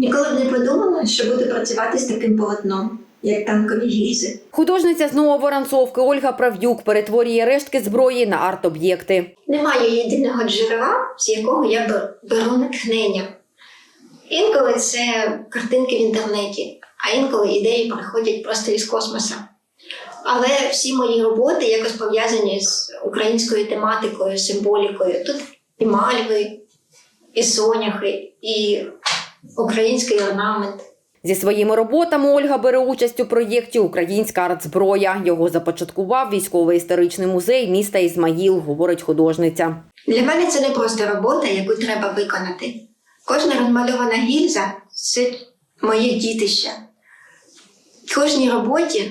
Ніколи б не подумала, що буду працювати з таким полотном, як танкові гільзи. Художниця з Нововоронцовки Ольга Правдюк перетворює рештки зброї на арт-об'єкти. Немає єдиного джерела, з якого я беру натхнення. Інколи це картинки в інтернеті, а інколи ідеї приходять просто із космоса. Але всі мої роботи якось пов'язані з українською тематикою, символікою. Тут і мальви, і соняхи, і український орнамент. Зі своїми роботами Ольга бере участь у проєкті Українська артзброя. Його започаткував військовий історичний музей міста Ізмаїл, говорить художниця. Для мене це не просто робота, яку треба виконати. Кожна розмальована гільза це моє дітище. В кожній роботі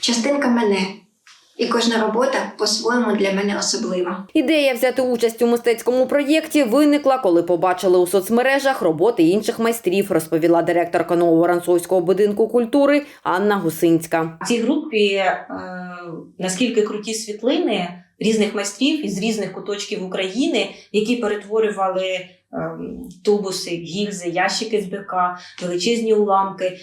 частинка мене, і кожна робота по-своєму для мене особлива. Ідея взяти участь у мистецькому проєкті виникла, коли побачили у соцмережах роботи інших майстрів, розповіла директорка Нововоронцовського будинку культури Анна Гусинська. В цій групі е, наскільки круті світлини різних майстрів із різних куточків України, які перетворювали е, тубуси, гільзи, ящики з БК, величезні уламки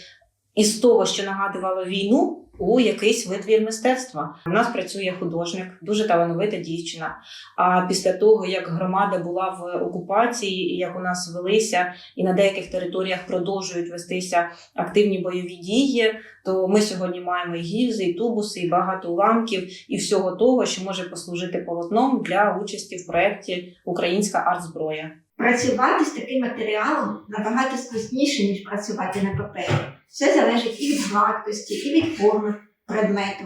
із того, що нагадувало війну. У якийсь витвір мистецтва у нас працює художник, дуже талановита дівчина. А після того, як громада була в окупації, і як у нас велися, і на деяких територіях продовжують вестися активні бойові дії, то ми сьогодні маємо і гільзи, і тубуси, і багато уламків, і всього того, що може послужити полотном для участі в проєкті Українська артзброя. Працювати з таким матеріалом набагато складніше, ніж працювати на папері. Все залежить і від гладкості, і від форми предмету.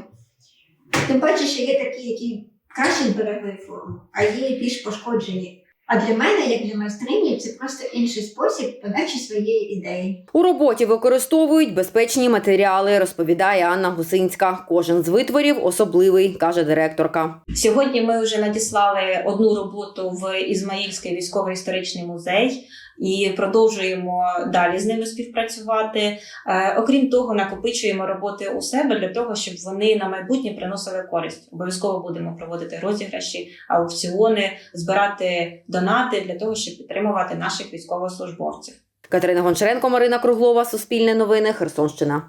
Тим паче, що є такі, які краще зберегли форму, а є більш пошкоджені. А для мене, як для майстрині, це просто інший спосіб подачі своєї ідеї. У роботі використовують безпечні матеріали, розповідає Анна Гусинська. Кожен з витворів особливий, каже директорка. Сьогодні ми вже надіслали одну роботу в Ізмаїльський військово-історичний музей. І продовжуємо далі з ними співпрацювати. Е, окрім того, накопичуємо роботи у себе для того, щоб вони на майбутнє приносили користь. Обов'язково будемо проводити розіграші, аукціони, збирати донати для того, щоб підтримувати наших військовослужбовців. Катерина Гончаренко, Марина Круглова, Суспільне новини, Херсонщина.